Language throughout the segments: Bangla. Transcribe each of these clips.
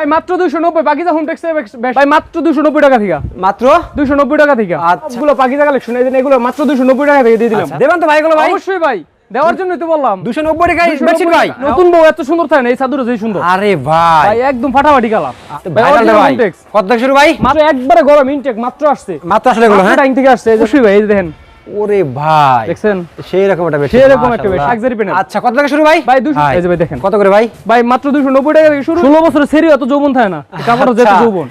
ভাই মাত্র দুইশো নব্বই পাকিজা হোম ভাই মাত্র দুইশো নব্বই টাকা থেকে। মাত্র? দুইশো নব্বই টাকা থেকে। আচ্ছা। গুলো কালেকশন এই এগুলো মাত্র দুইশো নব্বই টাকা থেকে দিয়ে দিলাম। আচ্ছা, দেবেন তো ভাই এগুলো ভাই? অবশ্যই ভাই। দেওয়ার জন্যই তো বললাম। দুশো নব্বই টাকা 290 ভাই। নতুন বউ এত সুন্দর থাকে না এই চাদর যে সুন্দর। আরে ভাই। ভাই একদম ফাটাফাটি কালার ভাই কত শুরু ভাই? মাত্র একবারে গরম ইনটেক মাত্র আসছে। মাত্র আসলে এগুলো হ্যাঁ? টাইম থেকে আসছে অবশ্যই ভাই দেখেন। ওরে ভাই। দেখছেন? সেই রকম একটা বেডশিট সেই রকম একটা। Bedsheet, luxury panel। আচ্ছা কত থেকে শুরু ভাই? ভাই দুশো এই যে ভাই দেখেন। কত করে ভাই? ভাই মাত্র দুশো নব্বই টাকা থেকে শুরু। ষোলো বছরের সেরি অত যৌবন থাকে না। কাপড় যেত আচ্ছা। যৌবন।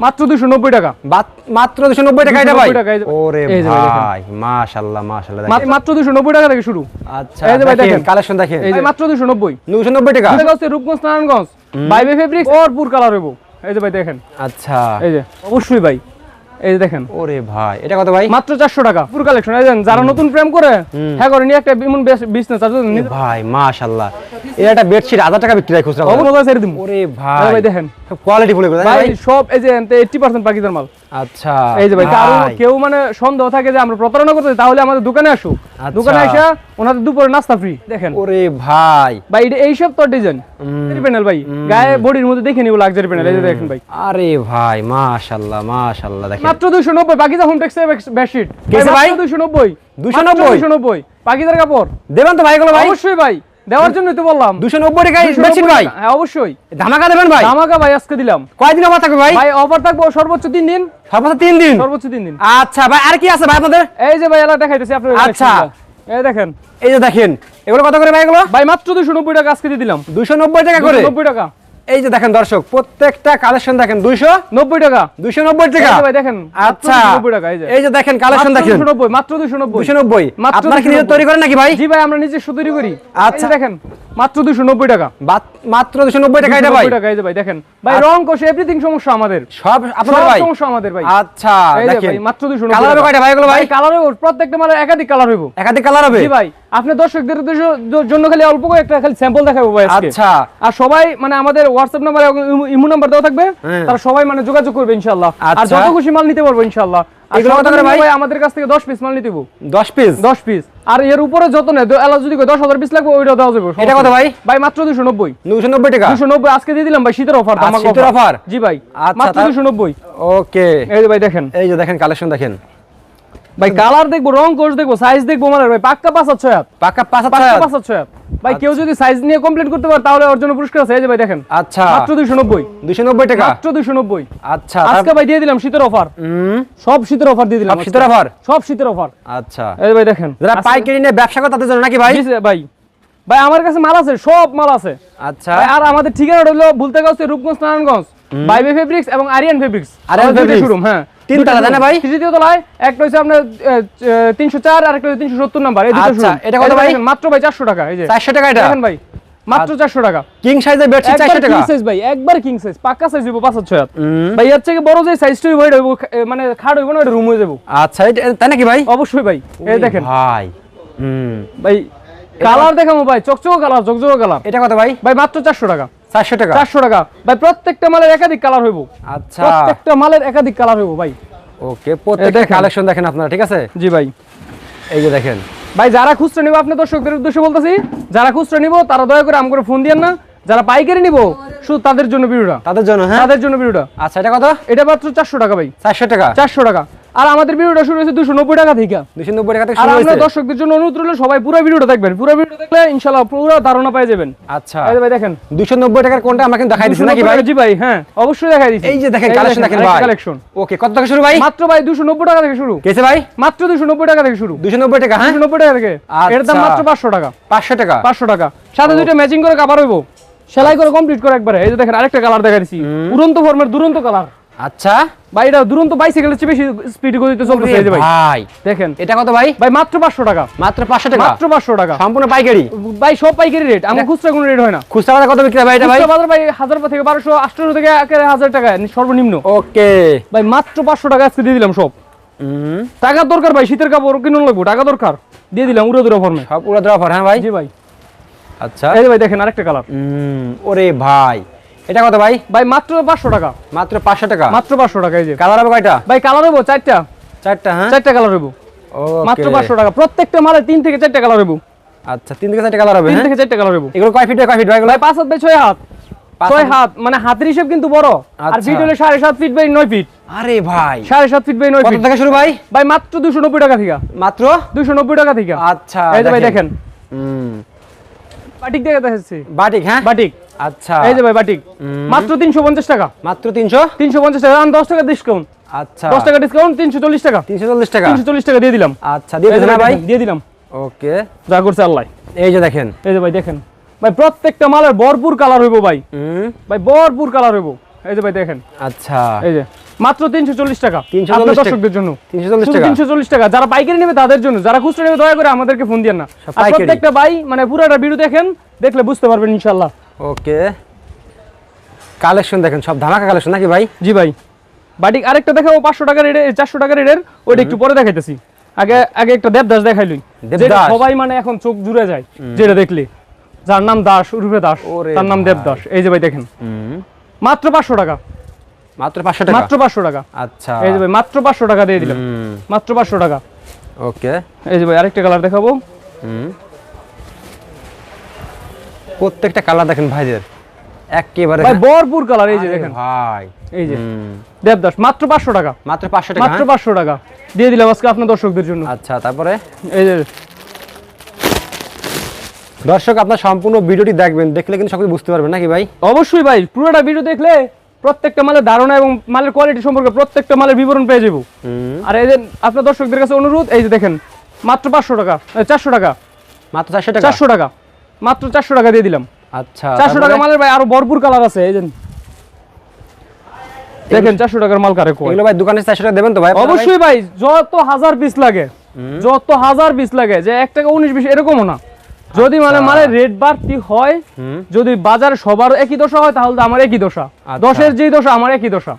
মাত্র দুশো নব্বই টাকা। বাত- মাত্র দুশো নব্বই টাকা এটা ভাই? 290 টাকা, ওরে ভাই মাশাআল্লাহ মাশাআল্লাহ মাত্র- মাত্র দুশো নব্বই টাকা থেকে শুরু। আচ্ছা এই যে ভাই দেখেন। কালেকশন দেখেন। এই যে মাত্র দুশো নব্বই। দুশো নব্বই টাকা? রূপগঞ্জ নারায়ণগঞ্জ। বাইবে ফেব্রিক ভরপুর কালার হইব। এই যে ভাই দেখেন। আচ্ছা। এই যে অবশ্যই ভাই। এই দেখেন। ওরে ভাই এটা কত ভাই? মাত্র চারশো টাকা পুরো কালেকশন এই যারা নতুন প্রেম করে হ্যাঁ করে নিয়ে একটা বিমন বিজনেস আছে ভাই মাশাআল্লাহ। এর একটা বেডশিট 1000 টাকা বিক্রি খুচরা করে। অবশ্যই ছেড়ে দিব। ওরে ভাই ভাই দেখেন। কোয়ালিটি এগুলো তাই না ভাই সব এই যে এইটটি পার্সেন্ট পাকিস্তান মাল। আচ্ছা এই যে ভাই কারও কেউ মানে সন্দেহ থাকে যে আমরা প্রতারণা করতে তাহলে আমাদের দোকানে আসুক আচ্ছা। দোকানে আসা ওনাদের দুপুরে নাস্তা ফ্রি দেখেন। ওরে ভাই। ভাই এটা তো ডিজাইন প্যানেল ভাই গায়ে বডির মধ্যে দেখে নিব লাক্সারি প্যানেল এই যে দেখেন ভাই। আরে ভাই মাশাআল্লাহ মাশাআল্লাহ দেখেন। মাত্র দুইশো নব্বই পাকিজা হোম বেডশিট কেসে ভাই? দুইশো নব্বই। 290? দুইশো নব্বই পাকিজার কাপড়। দেবেন তো ভাই এগুলো ভাই? অবশ্যই ভাই। দেওয়ার জন্য তো বললাম। দুশো নব্বই টাকা 290 ভাই। হ্যাঁ অবশ্যই। ধামাকা দেবেন ভাই। ধামাকা ভাই আজকে দিলাম। কয়দিন অফার থাকবে ভাই? ভাই অফার থাকবে সর্বোচ্চ তিন দিন। সর্বোচ্চ তিন দিন? সর্বোচ্চ তিন দিন। আচ্ছা ভাই আর কি আছে ভাই আপনাদের? এই যে ভাই এলা দেখাইতেছি আপনাদের আচ্ছা। এই দেখেন। এই যে দেখেন এগুলো কত করে ভাই এগুলো? ভাই মাত্র দুশো নব্বই টাকা আজকে দিয়ে দিলাম। দুশো নব্বই টাকা করে? নব্বই টাকা। এই যে দেখেন দর্শক প্রত্যেকটা কালেকশন দেখেন দুইশো নব্বই টাকা দুইশো নব্বই টাকা। ভাই দেখেন আচ্ছা নব্বই টাকা এই যে। দেখেন কালেকশন দেখেন। নব্বই মাত্র দুইশো নব্বই। দুশো নব্বই। মাত্র আপনারা কি তৈরি করেন নাকি ভাই? জি ভাই আমরা নিজে তৈরি করি। আচ্ছা। দেখেন মাত্র দুশো নব্বই টাকা। মাত্র দুশো নব্বই টাকা এটা ভাই। টাকা এই ভাই দেখেন। ভাই আচ্ছা। রং কোষ এভরিথিং সমস্যা আমাদের। সব আপনাদের ভাই। সমস্যা আমাদের ভাই। আচ্ছা দেখেন। মাত্র দুশো কালার হবে কয়টা ভাই এগুলো ভাই? কালার হবে প্রত্যেকটা মানে একাধিক কালার একাধিক কালার হবে? জি ভাই আপনি দর্শকদের জন্য খালি অল্প করে একটা খালি স্যাম্পল দেখাবো ভাই আচ্ছা। আর সবাই মানে আমাদের হোয়াটসঅ্যাপ নাম্বার এবং ইমো নাম্বার দেওয়া থাকবে। হ্যাঁ। তারা সবাই মানে যোগাযোগ করবে ইনশাআল্লাহ। আর আচ্ছা। যত খুশি মাল নিতে পারব ইনশাআল্লাহ। আর সর্বনিম্ন ভাই? আমাদের কাছ থেকে 10 পিস মাল নিতে হইবো। দশ পিস 10 পিস আর এর উপরে যত নেই এলা যদি দশ হাজার পিস লাগবে ওইটা দেওয়া যাবে এটা কত ভাই? ভাই মাত্র 290 দুশো নব্বই টাকা? 290 আজকে দিয়ে দিলাম ভাই শীতের অফার শীতের অফার জি ভাই আচ্ছা, মাত্র দুশো নব্বই। ওকে এই যে ভাই দেখেন। এই যে দেখেন কালেকশন দেখেন। ভাই কালার দেখব রং কোর্স দেখব সাইজ দেখব মানে ভাই পাক্কা পাঁচ ছয় হাত। পাকা পাঁচ পাক্কা পাঁচ ছয় হাত। ভাই কেউ যদি সাইজ নিয়ে কমপ্লেন করতে পারে তাহলে ওর জন্য পুরস্কার আছে এই যে ভাই দেখেন। আচ্ছা। মাত্র 290 দুশো নব্বই টাকা? মাত্র 290 আচ্ছা আজকে ভাই দিয়ে দিলাম শীতের অফার সব শীতের অফার দিয়ে দিলাম শীতের offer? সব শীতের অফার আচ্ছা। এই ভাই দেখেন। যারা পাইকারি নিয়ে ব্যবসা করে তাদের জন্য নাকি ভাই? ভাই। ভাই আমার কাছে মাল আছে সব মাল আছে। আচ্ছা। ভাই, আর আমাদের ঠিকানা হলো বলতে গেছে রূপগঞ্জ নারায়ণগঞ্জ। বাইবে ফেব্রিক্স এবং Ariyan fabrics Ariyan fabrics? Showroom হ্যাঁ। তিন তাই না ভাই? তৃতীয় তলায় একটা হচ্ছে আপনার তিনশো চার আর একটা তিনশো সত্তর নাম্বার। এই দুটো আচ্ছা, এটা কত ভাই? মাত্র ভাই চারশো টাকা এই যে। চারশো টাকা এটা? দেখেন ভাই মাত্র টাকা। কিং সাইজের বেডশিট একবার চারশো টাকা? কিং সাইজ ভাই একবার কিং সাইজ হাত ভাই এর থেকে বড় যে সাইজটা হইব এটা হইব, মানে খাট হইব না এটা রুম হয়ে যাব। আচ্ছা এটা- তাই নাকি ভাই? অবশ্যই ভাই এই দেখেন। ভাই হুম। ভাই কালার দেখাবো ভাই চকচক কালার চকচক কালার এটা কত ভাই? ভাই মাত্র চারশো টাকা। চারশো টাকা। চারশো টাকা। ভাই প্রত্যেকটা মালের একাধিক কালার হইব। আচ্ছা। প্রত্যেকটা মালের একাধিক কালার হইব ভাই। ওকে প্রত্যেকটা কালেকশন দেখেন। আপনারা ঠিক আছে? জি ভাই। এই যে দেখেন। ভাই যারা খুচরা নিব আপনি দর্শকদের উদ্দেশ্যে বলতেছি যারা খুচরা নিব তারা দয়া করে আমাকে ফোন দিয়েন না। যারা পাইকারি নিব শুধু তাদের জন্য ভিডিওটা তাদের জন্য হ্যাঁ? তাদের জন্য ভিডিওটা আচ্ছা এটা কত? এটা মাত্র চারশো টাকা ভাই। চারশো টাকা। চারশো টাকা। আর আমাদের ভিডিওটা শুরু হয়েছে দুশো নব্বই টাকা থেকে। দুশো নব্বই টাকা থেকে আর আমরা দর্শকদের জন্য অনুরোধ রইল সবাই পুরো ভিডিওটা দেখবেন। পুরো ভিডিও দেখলে ইনশাল্লাহ পুরো ধারণা পেয়ে যাবেন। আচ্ছা। ভাই দেখেন। দুশো নব্বই টাকার কোনটা আমাকে দেখাই দিচ্ছি নাকি ভাই? জি ভাই হ্যাঁ অবশ্যই দেখাই দিচ্ছি এই যে দেখেন কালেকশন দেখেন ভাই। কালেকশন ওকে কত টাকা শুরু ভাই? মাত্র ভাই দুশো নব্বই টাকা থেকে শুরু। কেসে ভাই? মাত্র দুশো নব্বই টাকা থেকে শুরু। দুশো নব্বই টাকা হ্যাঁ? দুশো নব্বই টাকা থেকে। এর দাম আচ্ছা। মাত্র পাঁচশো টাকা। পাঁচশো টাকা? পাঁচশো টাকা। সাথে দুইটা ম্যাচিং করে কাভার হইব। সেলাই করে কমপ্লিট করে একবারে। এই যে দেখেন আরেকটা কালার দেখা দিচ্ছি উড়ন্ত ফর্মের দুরন্ত কালার আচ্ছা। ভাই এটা দুরন্ত বাইসাইকেলের চেয়ে বেশি স্পিড গতিতে চলতেছে এই যে ভাই। ভাই দেখেন। এটা কত ভাই? ভাই মাত্র পাঁচশো টাকা। মাত্র পাঁচশো টাকা? মাত্র পাঁচশো টাকা। সম্পূর্ণ পাইকারি? ভাই সব পাইকারি রেট আমার খুচরা কোনো রেট হয় না। খুচরা কত বিক্রি ভাই এটা ভাই? খুচরা বাজার ভাই হাজার থেকে বারোশো আটশো থেকে একেবারে হাজার টাকা সর্বনিম্ন। ওকে। ভাই মাত্র পাঁচশো টাকা আজকে দিয়ে দিলাম সব। টাকা দরকার ভাই শীতের কাপড় কিনুন লাগবো টাকা দরকার। দিয়ে দিলাম উড়ো দুরো ফর্মে সব উড়া দেওয়া অফার হ্যাঁ ভাই? জি ভাই। আচ্ছা। এই ভাই দেখেন আরেকটা কালার ওরে ভাই। এটা কত ভাই? ভাই মাত্র পাঁচশো টাকা। মাত্র পাঁচশো টাকা? মাত্র পাঁচশো টাকা এই যে। কালার হবে কয়টা? ভাই কালার হইব চারটা। চারটা হ্যাঁ? চারটা কালার Okay. মাত্র পাঁচশো টাকা। প্রত্যেকটা মালে তিন থেকে চারটা কালার হইব। আচ্ছা তিন থেকে চারটা কালার হবে তিন হ্যাঁ? থেকে চারটা কালার হইব। এগুলো কয় ফিট কয় ফিট ভাই এগুলো? ভাই পাঁচ হাত ভাই ছয় হাত। ছয় হাত- মানে হাতের হিসেব কিন্তু বড়। আর আচ্ছা। ফিট হলে সাড়ে সাত ফিট বাই নয় ফিট আরে ভাই। সাড়ে সাত ফিট বাই নয় কত ফিট থেকে শুরু ভাই? ভাই মাত্র দুশো নব্বই টাকা থেকে। মাত্র? দুশো নব্বই টাকা থেকে। আচ্ছা এই ভাই দেখেন। বাটিক দেখে দেখাচ্ছি বাটিক হ্যাঁ? বাটিক। আচ্ছা। এই যে ভাই বাটিক মাত্র তিনশো পঞ্চাশ টাকা। মাত্র তিনশো? তিনশো পঞ্চাশ টাকা দশ টাকা ডিসকাউন্ট আচ্ছা। দশ টাকা ডিসকাউন্ট তিনশো চল্লিশ টাকা। তিনশো চল্লিশ টাকা। তিনশো চল্লিশ টাকা দিয়ে দিলাম। আচ্ছা দিয়ে দিন ভাই দিয়ে দিলাম। ওকে। যা করছে আল্লাহ। এই যে দেখেন। এই যে ভাই দেখেন। ভাই প্রত্যেকটা মালের ভরপুর কালার হইব ভাই। ভাই ভরপুর কালার হইব। এই যে ভাই দেখেন। আচ্ছা। এই যে মাত্র তিনশো চল্লিশ টাকা। 340 আপনার। দর্শকদের জন্য। 340 টাকা। 340 টাকা। যারা পাইকারি নেবে তাদের জন্য যারা খুচরা নেবে দয়া করে আমাদেরকে ফোন দিয়েন না। আর প্রত্যেকটা ভাই মানে পুরোটা ভিডিও দেখেন দেখলে বুঝতে পারবেন ইনশাল্লাহ ওকে। কালেকশন দেখেন সব ধামাকা কালেকশন নাকি ভাই? জি ভাই। বাটিক আরেকটা দেখাবো পাঁচশো টাকা রেটে চারশো টাকা রেটের ওইটা একটু পরে দেখাইতেছি। আগে আগে একটা দেবদাস দেখাইলুই দেবদাস? সবাই মানে এখন চোখ জুড়ে যায় যেটা দেখলে। যার নাম দাস রূপে দাস তার নাম দেবদাস। এই যে ভাই দেখেন। মাত্র পাঁচশো টাকা। মাত্র পাঁচশো টাকা? মাত্র পাঁচশো টাকা। আচ্ছা। এই যে ভাই মাত্র পাঁচশো টাকা দিয়ে দিলাম। মাত্র পাঁচশো টাকা। ওকে। এই যে ভাই আরেকটা কালার দেখাবো। হুম। প্রত্যেকটা কালার দেখেন ভাইদের। একেবারে ভাই ভরপুর কালার এই যে দেখেন। ভাই। এই যে। দেবদাস মাত্র পাঁচশো টাকা। মাত্র পাঁচশো টাকা মাত্র হ্যাঁ? পাঁচশো টাকা। দিয়ে দিলাম আজকে আপনার দর্শকদের জন্য। আচ্ছা তারপরে? এই যে। দর্শক আপনার সম্পূর্ণ ভিডিওটি দেখবেন। দেখলে কিন্তু সবকিছু বুঝতে পারবেন নাকি ভাই? অবশ্যই ভাই পুরোটা ভিডিও দেখলে প্রত্যেকটা মালের ধারণা এবং মালের কোয়ালিটি সম্পর্কে প্রত্যেকটা মালের বিবরণ পেয়ে যাব। আর এই যে আপনার দর্শকদের কাছে অনুরোধ এই যে দেখেন মাত্র পাঁচশো টাকা চারশো টাকা। মাত্র চারশো টাকা? চারশো টাকা। মাত্র চারশো টাকা দিয়ে দিলাম। আচ্ছা চারশো টাকা মালের ভাই আরও ভরপুর কালার আছে এই যে। দেখেন চারশো টাকার মাল কারে এগুলো ভাই দোকানে চারশো টাকা দেবেন তো ভাই? অবশ্যই ভাই যত হাজার পিস লাগে যত হাজার পিস লাগে যে এক টাকা উনিশ বিশ এরকমও না। যদি মানে আচ্ছা। মালের রেট বাড়তি হয় যদি বাজার সবার একই দশা হয় তাহলে তো আমার একই দশা। আচ্ছা। দশের যেই দশা আমার একই দশা।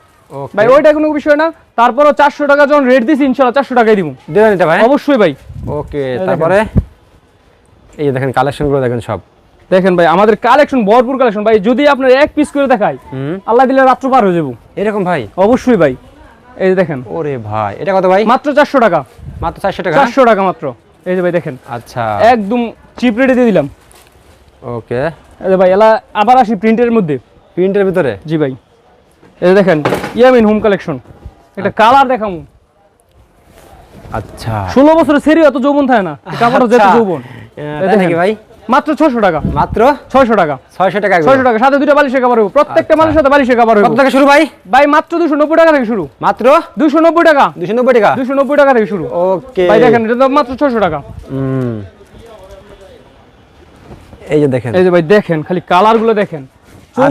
ভাই ওইটা কোনো বিষয় না। তারপরও চারশো টাকা যখন রেট দিছি ইনশাল্লাহ চারশো টাকাই দিব। দেবেন এটা ভাই? অবশ্যই ভাই। ওকে তারপরে? এই দেখেন কালেকশনগুলো দেখেন সব। দেখেন ভাই আমাদের কালেকশন ভরপুর কালেকশন ভাই যদি আপনার এক পিস করে দেখাই আল্লাহ দিলে রাত্র পার হয়ে যাব। এরকম ভাই? অবশ্যই ভাই। এই যে দেখেন। ওরে ভাই এটা কত ভাই? মাত্র চারশো টাকা। মাত্র চারশো টাকা? চারশো টাকা মাত্র। এই যে ভাই দেখেন। আচ্ছা। একদম চিপ রেটে দিয়ে দিলাম। ওকে। এই যে ভাই এলা আবার আসি প্রিন্টের মধ্যে। প্রিন্টের ভিতরে? জি ভাই। এই যে দেখেন ইয়ামিন হোম কালেকশন একটা কালার দেখামু। আচ্ছা। ষোলো বছরের সেরি অত যৌবন থাকে না। কাপড় যেত আচ্ছা। যৌবন। আহ, এই তাই নাকি দেখেন। ভাই মাত্র ছশো টাকা। মাত্র? ছয়শো টাকা। ছয়শো টাকা এগুলো। ছয়শো টাকা সাথে দুটো বালিশের কাপড় হইব প্রত্যেকটা আচ্ছা। সাথে বালিশের কাপড় হইব কত টাকা শুরু ভাই? ভাই মাত্র দুশো নব্বই টাকা থেকে শুরু। মাত্র? দুশো নব্বই টাকা। দুশো নব্বই টাকা? দুশো নব্বই টাকা থেকে শুরু। ওকে। ভাই দেখেন এটা মাত্র ছশো টাকা। হুম। এই যে দেখেন। এই যে ভাই দেখেন খালি কালারগুলো দেখেন। ভাই।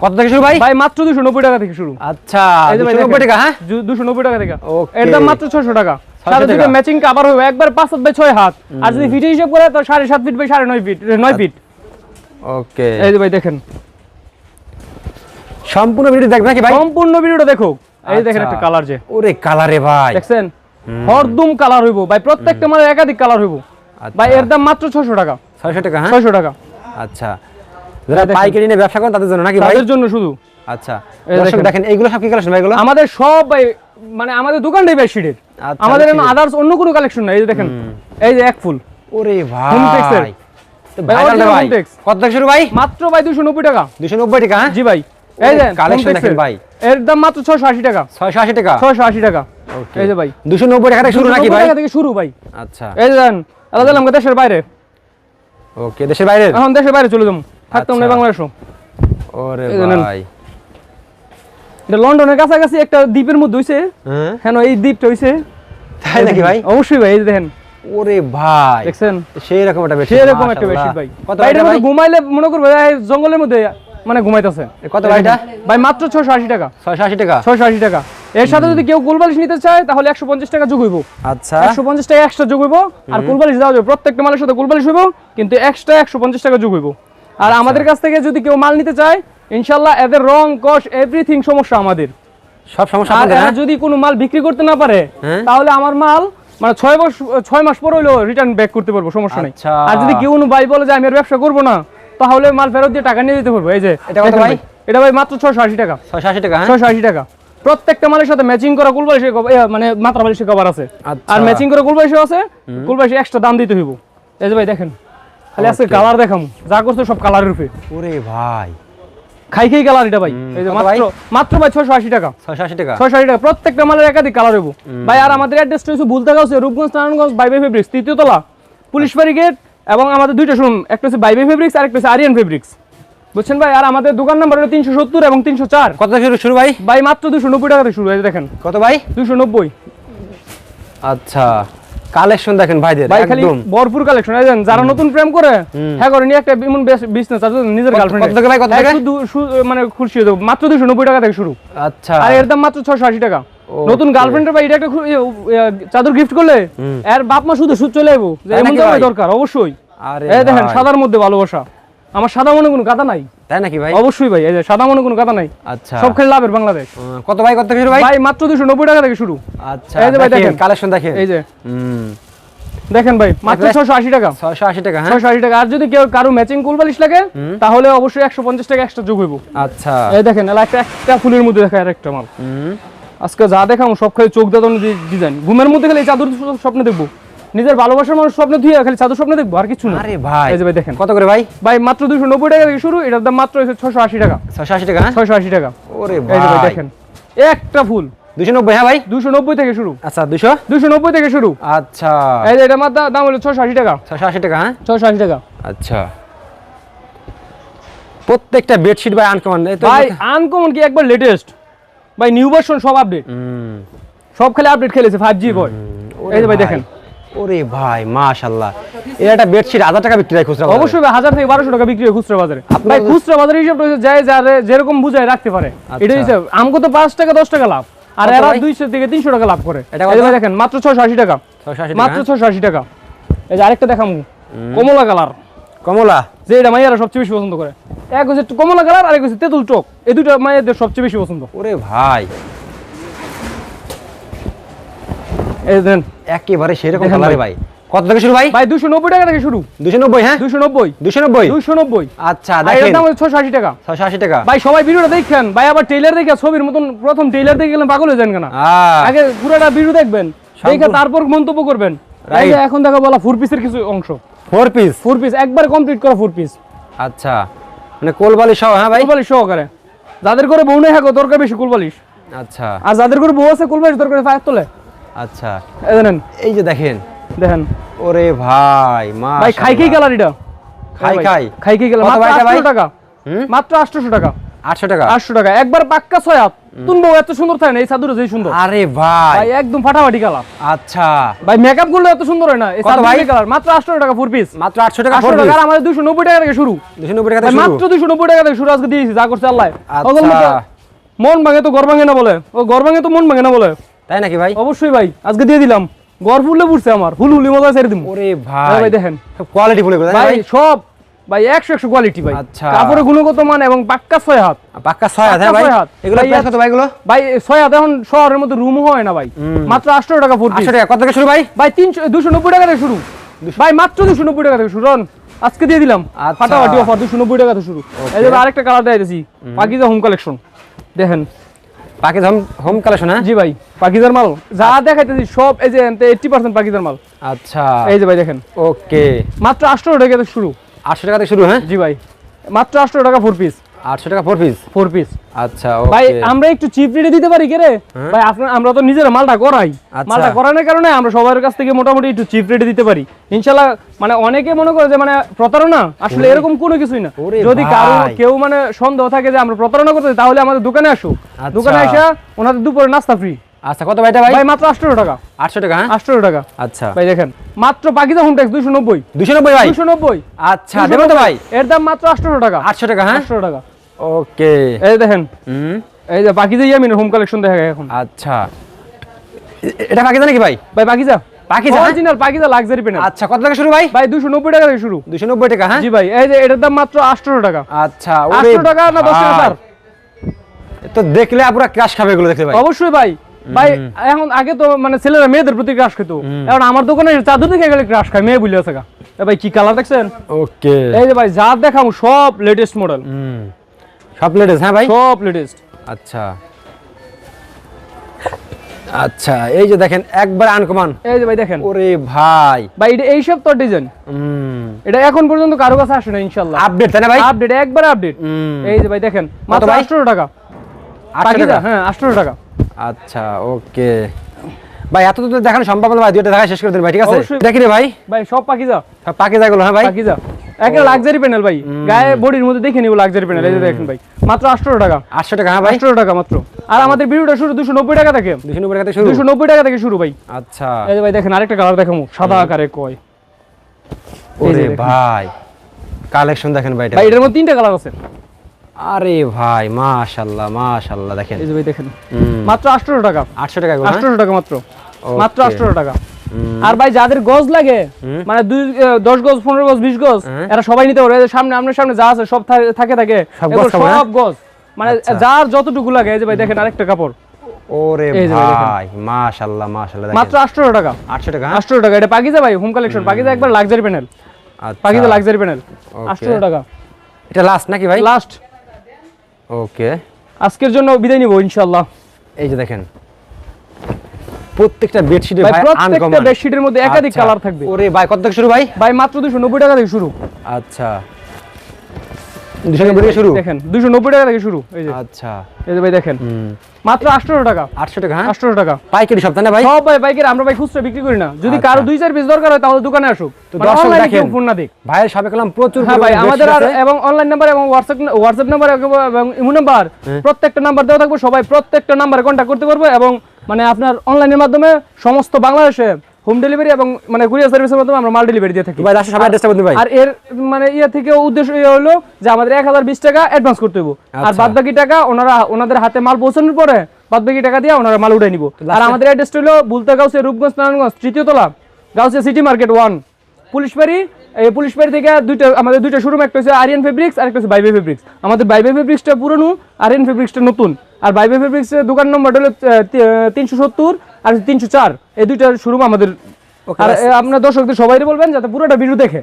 কত শুরু ভাই? ভাই মাত্র দুশো নব্বই টাকা থেকে শুরু। আচ্ছা এই যে ভাই দুশো নব্বই দেখেন। টাকা হ্যাঁ? দু- দুশো নব্বই টাকা থেকে। এর দাম মাত্র ছশো টাকা। 600 সাথে দুটো ম্যাচিং কাবার হবে একবার পাঁচ হাত বাই ছয় হাত। আর যদি ফিটে হিসাব করে তো সাড়ে সাত ফিট বাই সাড়ে নয় ফিট নয় ফিট। ওকে। এই যে ভাই দেখেন। সম্পূর্ণ ভিডিও দেখবে নাকি ভাই? সম্পূর্ণ ভিডিওটা দেখো এই দেখেন আচ্ছা। একটা কালার যে। ওরে কালারে ভাই। দেখছেন? হরদুম কালার হইব। ভাই প্রত্যেকটা মালের একাধিক কালার হইব। আচ্ছা। ভাই এর দাম মাত্র ছশো টাকা। ছয়শো টাকা হ্যাঁ? টাকা। আচ্ছা। যারা পাইকারি নিয়ে ব্যবসা করেন তাদের জন্য নাকি ভাই? তাদের জন্য শুধু। আচ্ছা। দর্শক দেখেন। দেখেন এইগুলো সব কি কালেকশন ভাই এগুলো? আমাদের সব ভাই মানে আমাদের দোকানটাই বেডশিটের আচ্ছা, আমাদের। আদার্স অন্য কোনো কালেকশন নাই এই যে দেখেন এই যে এক ফুল। ওরে ভাই। কত টাকা শুরু ভাই? মাত্র ভাই দুশো নব্বই টাকা। দুশো নব্বই টাকা হ্যাঁ? জি ভাই। এই যে কালেকশন দেখেন ভাই। এর দাম মাত্র ছয়শো আশি টাকা। ছয়শো আশি টাকা? ছয়শো আশি টাকা। এই যে ভাই। দুশো নব্বই টাকা থেকে শুরু নাকি ভাই? থেকে শুরু ভাই। আচ্ছা। এই যে দেন আলাদা দিলাম দেশের বাইরে। ওকে দেশের বাইরে? এখন দেশের বাইরে চলে যাব। থাকতাম না আচ্ছা। বাংলাদেশও। ওরে। ভাই। এটা লন্ডনের কাছাকাছি একটা দ্বীপের মধ্যে হইছে। হ্যাঁ। হ্যাঁ এই দ্বীপটা হইছে। তাই নাকি ভাই? অবশ্যই ভাই এই দেখেন। ওরে ভাই। দেখছেন? সেই রকম একটা বেশি সেরকম একটা বেশি ভাই। কত ভাই ভাই মধ্যে ঘুমাইলে মনে করবে এই জঙ্গলের মধ্যে মানে ঘুমাইতেছে। কত ভাই এটা ভাই মাত্র ছশো আশি টাকা। ছয়শো আশি টাকা? ছয়শো আশি টাকা। এর সাথে যদি কেউ কুলবালিশ নিতে চায় তাহলে একশো পঞ্চাশ টাকা যোগ হইব। আচ্ছা। একশো পঞ্চাশ টাকা এক্সট্রা যোগ হইব। আর কুলবালিশ দেওয়া যাবে প্রত্যেকটা মালের সাথে কুলবালিশ হইব কিন্তু এক্সট্রা একশো পঞ্চাশ টাকা যোগ হইব। আর আমাদের কাছ থেকে যদি কেউ মাল নিতে চায় ইনশাল্লাহ এদের রং কস এভরিথিং সমস্যা আমাদের। সব সমস্যা আর এরা হ্যাঁ? যদি কোনো মাল বিক্রি করতে না পারে হ্যাঁ। তাহলে আমার মাল মানে ছয় মাস ছয় মাস পর হইলেও রিটার্ন ব্যাক করতে পারব সমস্যা নেই। আচ্ছা। আর যদি কেউ কোনো ভাই বলে যে আমি আর ব্যবসা করব না তাহলে মাল ফেরত দিয়ে টাকা নিয়ে দিতে পারব। এই যে এটা ভাই? এটা ভাই মাত্র ছয়শো আশি টাকা। ছয়শো আশি টাকা হ্যাঁ? ছয়শো আশি টাকা। প্রত্যেকটা মালের সাথে ম্যাচিং করা কভার মানে মাত্রা বালিশের কভার আছে। আচ্ছা। আর ম্যাচিং করে কুলবালিশও আছে কুলবালিশে এক্সট্রা দাম দিতে হইব। এই যে ভাই দেখেন। খালি আজকে কালার দেখাম। যা করছে সব কালারের রূপে ওরে ভাই। খাই খাই কালার এটা ভাই। এই যে? মাত্র মাত্র ভাই ছয়শো আশি টাকা। ছয়শো আশি টাকা? ছয়শো আশি টাকা। প্রত্যেকটা মালের একাধিক কালার হইব। ভাই আর আমাদের অ্যাড্রেসটা হচ্ছে ভুলতে গাছে রূপগঞ্জ নারায়ণগঞ্জ বাইবে ফেব্রিক্স তৃতীয় তলা পুলিশ বাড়ি গেট এবং আমাদের দুইটা শোরুম একটা হচ্ছে বাইবে ফেব্রিক্স আর একটা হচ্ছে আরিয়ান ফেব্রিক্স বুঝছেন ভাই? আর আমাদের দোকান নাম্বার হলো তিনশো সত্তর এবং তিনশো চার। কত থেকে শুরু শুরু ভাই? ভাই মাত্র দুশো নব্বই টাকা থেকে শুরু হয়েছে দেখেন। কত ভাই? দুশো নব্বই। আচ্ছা। কালেকশন দেখেন ভাইদের ভাই খালি ভরপুর কালেকশন যারা নতুন প্রেম করে হ্যাঁ একটা এমন বিজনেস আছে নিজের গার্লফ্রেন্ড কত থেকে ভাই, কত থেকে? মানে খুশি হয়ে মাত্র দুশো নব্বই টাকা থেকে শুরু। আচ্ছা। আর এর দাম মাত্র ছশো আশি টাকা। Okay. নতুন গার্লফ্রেন্ডের ভাই এটা একটা ইয়ে, ইয়ে, চাদর গিফট করলে এর বাপ মা শুধু সুদ চলে যাব এমন? দরকার অবশ্যই। আরে এই দেখেন সাদার মধ্যে ভালোবাসা। আমার সাদা মনে কোনো কথা নাই। তাই নাকি ভাই? অবশ্যই ভাই এই যে সাদা মনে কোনো কথা নাই। আচ্ছা। সব খেলে লাভের বাংলাদেশ। কত ভাই কত থেকে শুরু ভাই? ভাই মাত্র দুশো নব্বই টাকা থেকে শুরু। আচ্ছা এই যে ভাই দেখেন। কালেকশন দেখেন। এই যে। হুম। দেখেন ভাই মাত্র দেখলে? ছশো আশি টাকা। ছয়শো আশি টাকা হ্যাঁ? ছয়শো আশি টাকা। আর যদি কেউ কারও ম্যাচিং কুলবালিশ লাগে তাহলে অবশ্যই একশো পঞ্চাশ টাকা এক্সট্রা যোগ হইব। আচ্ছা। এই দেখেন এলা একটা একটা ফুলের মধ্যে দেখা আর একটা মাল আজকে যা দেখাম সব খালি চোখ দাদানো ডিজাইন ঘুমের মধ্যে খালি এই চাদর স্বপ্ন দেখব। নিজের ভালোবাসার মানুষ স্বপ্ন ধুয়ে খালি চাদর স্বপ্ন দেখব আর কিছু না। আরে ভাই। এই যে ভাই দেখেন। কত করে ভাই? ভাই মাত্র দুশো নব্বই টাকা থেকে শুরু এটার দাম মাত্র ছশো আশি টাকা। ছয়শো আশি টাকা হ্যাঁ? ছয়শো আশি টাকা। ওরে এই যে ভাই দেখেন একটা ফুল। দুশো নব্বই হ্যাঁ ভাই? থেকে শুরু। আচ্ছা থেকে শুরু। আচ্ছা। এই যে এটা মাত্র দাম হলো ছশো আশি টাকা। হ্যাঁ? টাকা। আচ্ছা। প্রত্যেকটা বেডশিট ভাই আনকমন ভাই আনকমন কি? একবার লেটেস্ট ভাই নিউ ভার্সন সব আপডেট হুম। সব খালি আপডেট খেলেছে ফাইভ জি বয় এই যে ভাই দেখেন। ওরে ভাই মাশাআল্লাহ। এর একটা বেডশিট হাজার টাকা বিক্রি হয় খুচরা অবশ্যই হাজার থেকে বারোশো টাকা বিক্রি হয় খুচরা বাজারে। ভাই খুচরা বাজারে হিসাব রয়েছে যায় যারে যেরকম বুঝায় রাখতে পারে। আচ্ছা। এটা হিসাব। আমাকে তো পাঁচ টাকা দশ টাকা লাভ। আর এরা? দুইশো থেকে তিনশো টাকা লাভ করে। এটা দেখেন মাত্র আশি টাকা। মাত্র হ্যাঁ? ছয়শো আশি টাকা। এই যে আরেকটা দেখামু। কমলা কালার। কমলা? যে এটা মাইয়ারা সবচেয়ে বেশি পছন্দ করে। এক হচ্ছে কমলা কালার আর এক হচ্ছে তেঁতুল চোখ এই দুটো মায়েদের সবচেয়ে বেশি পছন্দ। ওরে ভাই এই দেন। একেবারে সেরকম কালারে ভাই। কত থেকে শুরু ভাই? ভাই দুশো নব্বই টাকা থেকে শুরু। দুশো নব্বই হ্যাঁ? দুশো নব্বই। দুশো নব্বই? দুশো নব্বই। আচ্ছা দাম টাকা। ছয়শো আশি টাকা। ভাই সবাই ভিডিওটা দেখেন। ভাই আবার টেইলার দেখে ছবির মতন প্রথম টেইলার দেখে গেলেন পাগল হয়ে যান কেন? আগে পুরোটা ভিডিও দেখবেন। দেখে তারপর মন্তব্য করবেন. এখন দেখা বলা ফোর পিসের কিছু অংশ। ফোর পিস ফোর পিস একবার কমপ্লিট করা ফোর পিস আচ্ছা। মানে কোলবালি সহ হ্যাঁ ভাই? কুলবালিশ সহকারে। যাদের করে বউ নেই হাগো দরকার বেশি কুলবালিশ। আচ্ছা। আর যাদের করে বউ আছে কুলবালিশ দরকার ফায়ার তোলে। আচ্ছা। এই জানেন এই যে দেখেন। দেখেন। ওরে ভাই মা ভাই খাই কালার এটা। খাই খাই। খাই কালার মাত্র ভাই এটা ভাই? 800 টাকা। মাত্র 800 টাকা। আটশো টাকা? 800 টাকা। একবার পাক্কা ছয় হাত। এত সুন্দর থাকে না এই চাদুরে যেই সুন্দর। আরে ভাই। ভাই একদম ফাটাফাটি কালার। আচ্ছা। ভাই মেকআপ করলে এত সুন্দর হয় না। এই ভাই? কালার। মাত্র 800 টাকা ফোর পিস মাত্র আটশো টাকা 800 টাকা। আমাদের 290 টাকা থেকে শুরু। দুশো নব্বই টাকা থেকে শুরু। মাত্র 290 টাকা থেকে শুরু আজকে দিয়েছি যা করছে আল্লাহ। আচ্ছা। মন ভাঙে তো ঘর ভাঙে না বলে। ও ঘর ভাঙে তো মন ভাঙে না বলে। তাই নাকি ভাই? অবশ্যই ভাই আজকে দিয়ে দিলাম। ঘর ফুললে পড়ছে আমার হুল হুলি মজা ছেড়ে দিমু। ওরে ভাই ভাই দেখেন। সব কোয়ালিটি ফুলে না ভাই সব ভাই একশো একশো কোয়ালিটি ভাই। আচ্ছা। কাপড়ের গুণগত মান এবং পাক্কা ছয় হাত। পাক্কা ছয় হাত হ্যাঁ ভাই? এগুলো প্রাইস কত ভাই এগুলো? ভাই ছয় হাত এখন শহরের মধ্যে রুম হয় না ভাই। মাত্র আটশো টাকা ফুট আটশো টাকা কত থেকে শুরু ভাই? ভাই তিনশো দুশো নব্বই টাকা থেকে শুরু। ভাই মাত্র দুশো নব্বই টাকা থেকে শুরু। রন আজকে দিয়ে দিলাম। আচ্ছা। ফাটাফাটি অফার দুশো নব্বই টাকা থেকে শুরু। এই যে আরেকটা কালার দেখাইতেছি। পাকিজা হোম কালেকশন দেখেন। পাকি হোম কালেকশন হ্যাঁ? জি ভাই পাকিজার মাল। যা দেখাইতেছি সব এই যে এইটটি পার্সেন্ট পাকিজার মাল। আচ্ছা। এই যে ভাই দেখেন। ওকে মাত্র আটশো টাকা থেকে শুরু। আটশো টাকা থেকে শুরু হ্যাঁ? জি ভাই মাত্র আটশো টাকা ফোর পিস আটশো টাকা ফোর পিস ফোর পিস আচ্ছা ভাই আমরা একটু চিপ রেটে দিতে পারি কে রে? ভাই আপনার আমরা তো নিজেরা মালটা করাই। আচ্ছা। মালটা করানোর কারণে আমরা সবার কাছ থেকে মোটামুটি একটু চিপ রেটে দিতে পারি। ইনশাল্লাহ মানে অনেকে মনে করে যে মানে প্রতারণা আসলে এরকম কোনো কিছুই না। যদি কারও কেউ মানে সন্দেহ থাকে যে আমরা প্রতারণা করতে তাহলে আমাদের দোকানে আসুক আচ্ছা। দোকানে আসা ওনাদের দুপুরে নাস্তা ফ্রি আচ্ছা কত ভাইটা ভাই? ভাই মাত্র আটশো টাকা। আটশো টাকা হ্যাঁ? আটশো টাকা। আচ্ছা। ভাই দেখেন মাত্র পাকিজা হোম ট্যাক্স দুশো নব্বই। দুশো নব্বই ভাই? দুশো নব্বই। আচ্ছা দেবেন তো ভাই। এর দাম মাত্র আটশো টাকা। আটশো টাকা হ্যাঁ? আটশো টাকা। ওকে। এই দেখেন। হুম? এই যে পাকিজা ইয়ামিনের হোম কালেকশন দেখা যায় এখন। আচ্ছা। এটা নাকি ভাই? ভাই পাকিজা। পাকিজা, হ্যাঁ? অরিজিনাল পাকিজা লাক্সারি পেন আচ্ছা কত টাকা শুরু ভাই? ভাই দুশো নব্বই টাকা থেকে শুরু। টাকা হ্যাঁ? জি ভাই এই যে এটার দাম মাত্র আটশো টাকা। আচ্ছা ওরে আটশো টাকা না দশ টাকা স্যার? তো দেখলে পুরো ক্রাশ খাবে এগুলো ভাই। অবশ্যই ভাই। ভাই এখন আগে তো মানে ছেলেরা মেয়েদের প্রতি ক্রাশ খেত। এখন আমার দোকানে চাদর দেখে গেলে ক্রাশ খায় মেয়ে বুঝলে আছে ভাই কি কালার দেখছেন? ওকে। এই যে ভাই যা দেখাম সব লেটেস্ট মডেল হুম। সব লেডিস হ্যাঁ ভাই? সব লেটেস্ট আচ্ছা। আচ্ছা এই যে দেখেন একবার আনকমান এই যে ভাই দেখেন। ওরে ভাই। ভাই এটা এইসব তো ডিজাইন এটা এখন পর্যন্ত কারও কাছে আসে না ইনশাল্লাহ আপডেট তাই না ভাই? আপডেট একবার আপডেট এই যে ভাই দেখেন মাত্র টাকা। পাকিজা টাকা? হ্যাঁ টাকা। আচ্ছা ওকে। ভাই এত তো দেখানো সম্ভব না ভাই দুইটা দেখা শেষ করে দিন ভাই ঠিক আছে? অবশ্যই। দেখি রে ভাই। ভাই সব পাকিজা সব পাকে যাগুলো হ্যাঁ ভাই? পাকিজা একটা লাক্সারি প্যানেল ভাই। গায়ে বডির মধ্যে দেখে নিব লাক্সারি প্যানেল এই যে দেখেন ভাই। মাত্র আটশো টাকা। আটশো টাকা হ্যাঁ ভাই। আটশো টাকা মাত্র। আর আমাদের ভিডিওটা শুরু দুশো নব্বই টাকা থেকে। দুশো নব্বই টাকা শুরু? দুশো নব্বই টাকা থেকে শুরু ভাই। আচ্ছা। এই যে ভাই দেখেন আরেকটা কালার দেখামু। সাদা আকারে কয়। ওরে ভাই কালেকশন দেখেন ভাই এটা। ভাই এটার মধ্যে তিনটা কালার আছে। আরে ভাই মাশাআল্লাহ মাশাআল্লাহ দেখেন। এই যে ভাই দেখেন। মাত্র আটশো টাকা। 800 টাকা গুলো হ্যাঁ? আটশো টাকা মাত্র। মাত্র Okay. আটশো টাকা। হুম, আর ভাই যাদের গজ লাগে মানে দুই দশ গজ পনেরো গজ বিশ গজ হ্যাঁ। এরা সবাই নিতে পারবে। সামনে আপনার সামনে যা আছে সব থাকে থাকে। সব গজ সব গজ। মানে আচ্ছা। যার যতটুকু লাগে এই যে ভাই দেখেন আরেকটা কাপড়। ওরে ভাই মাশাআল্লাহ মাশাআল্লাহ মাত্র দেখেন আটশো টাকা। 800 টাকা হ্যাঁ? আটশো টাকা। এটা পাকিজা ভাই হোম কালেকশন পাকিজা একবার লাক্সারি প্যানেল আচ্ছা। Pakiza luxury panel Okay. আটশো টাকা। এটা লাস্ট নাকি ভাই? লাস্ট ওকে আজকের জন্য বিদায় নিবো ইনশাল্লাহ এই যে দেখেন। প্রত্যেকটা বেডশিটে ভাই ভাই প্রত্যেকটা বেডশিটের মধ্যে একাধিক কালার থাকবে। ওরে ভাই কত থেকে শুরু ভাই? ভাই মাত্র দুশো নব্বই টাকা থেকে শুরু। আচ্ছা। দুশো নব্বই থেকে শুরু? দেখেন দুশো নব্বই টাকা থেকে শুরু এই যে। আচ্ছা। এই যে ভাই দেখেন। মাত্র আটশো টাকা। আটশো টাকা হ্যাঁ? আটশো টাকা। পাইকারি না ভাই? সব ভাই বাইকের আমরা ভাই খুচরা বিক্রি করি না। যদি আচ্ছা। কারও দুই চার পিস দরকার হয় তাহলে দোকানে আসুক। তো মানে দর্শক দেখেন। ফোন না সবে কলাম প্রচুর হ্যাঁ ভাই আমাদের আর এবং অনলাইন নাম্বার এবং হোয়াটসঅ্যাপ হোয়াটসঅ্যাপ নাম্বার এবং ইমো নাম্বার হ্যাঁ। প্রত্যেকটা নাম্বার দেওয়া থাকবে সবাই প্রত্যেকটা নাম্বারে কন্ট্যাক্ট করতে পারবে এবং মানে আপনার অনলাইনের মাধ্যমে সমস্ত বাংলাদেশে হোম ডেলিভারি এবং মানে কুরিয়ার সার্ভিসের মাধ্যমে আমরা মাল ডেলিভারি দিয়ে থাকি। ভাই লাস্টে সবাই অ্যাড্রেসটা বলুন ভাই। আর এর মানে ইয়ে থেকে উদ্দেশ্য ইয়ে হলো যে আমাদের এক হাজার বিশ টাকা অ্যাডভান্স করতে হইব। আর আচ্ছা। বাদ বাকি টাকা ওনারা ওনাদের হাতে মাল পৌঁছানোর পরে বাদ বাকি টাকা দিয়ে ওনারা মাল উঠাই নিব। আর আমাদের অ্যাড্রেসটা হলো বুলতা গাউসে রূপগঞ্জ নারায়ণগঞ্জ তৃতীয় তলা গাউসে সিটি মার্কেট ওয়ান পুলিশ বাড়ি এই পুলিশ বাড়ি থেকে দুইটা আমাদের দুইটা শোরুম একটা হচ্ছে আরিয়ান ফেব্রিক্স আর একটা হচ্ছে বাইবে ফেব্রিক্স আমাদের বাইবে ফেব্রিক্সটা পুরনো আরিয়ান ফেব্রিক্সটা নতুন। আর বাইবে ফেব্রিক্স দোকান নম্বর হলো তিনশো সত্তর আর তিনশো চার। এই দুইটার শোরুম আমাদের আর আপনার দর্শকদের সবাই বলবেন যাতে পুরোটা ভিডিও দেখে।